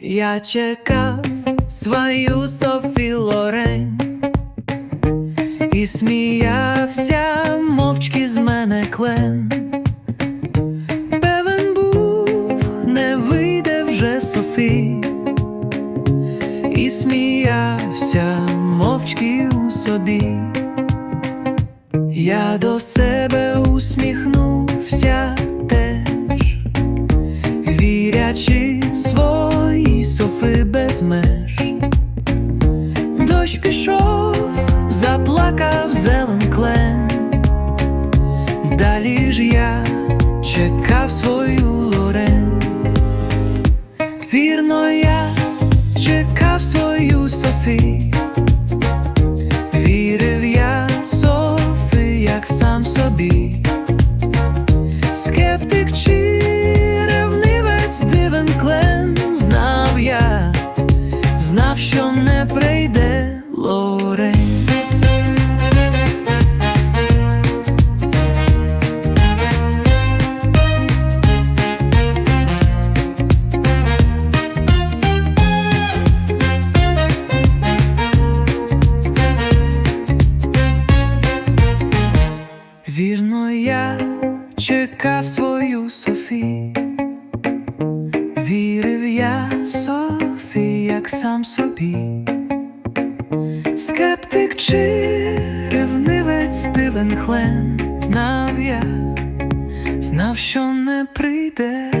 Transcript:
Я чекав свою Софі Лорень і сміявся мовчки з мене клен. Певен був, не вийде вже Софі, і сміявся мовчки у собі. Я до себе усміхнувся теж, вірячи свої софи без меж. Дощ пішов, заплакав зелен клен. Далі ж я чекав свою лорен. Вірно, я чекав свою Софі. Сам Вірно, я чекав свою Софі, вірив я Софі, як сам собі. Скептик чи ревнивець дивен хлен, знав я, знав, що не прийде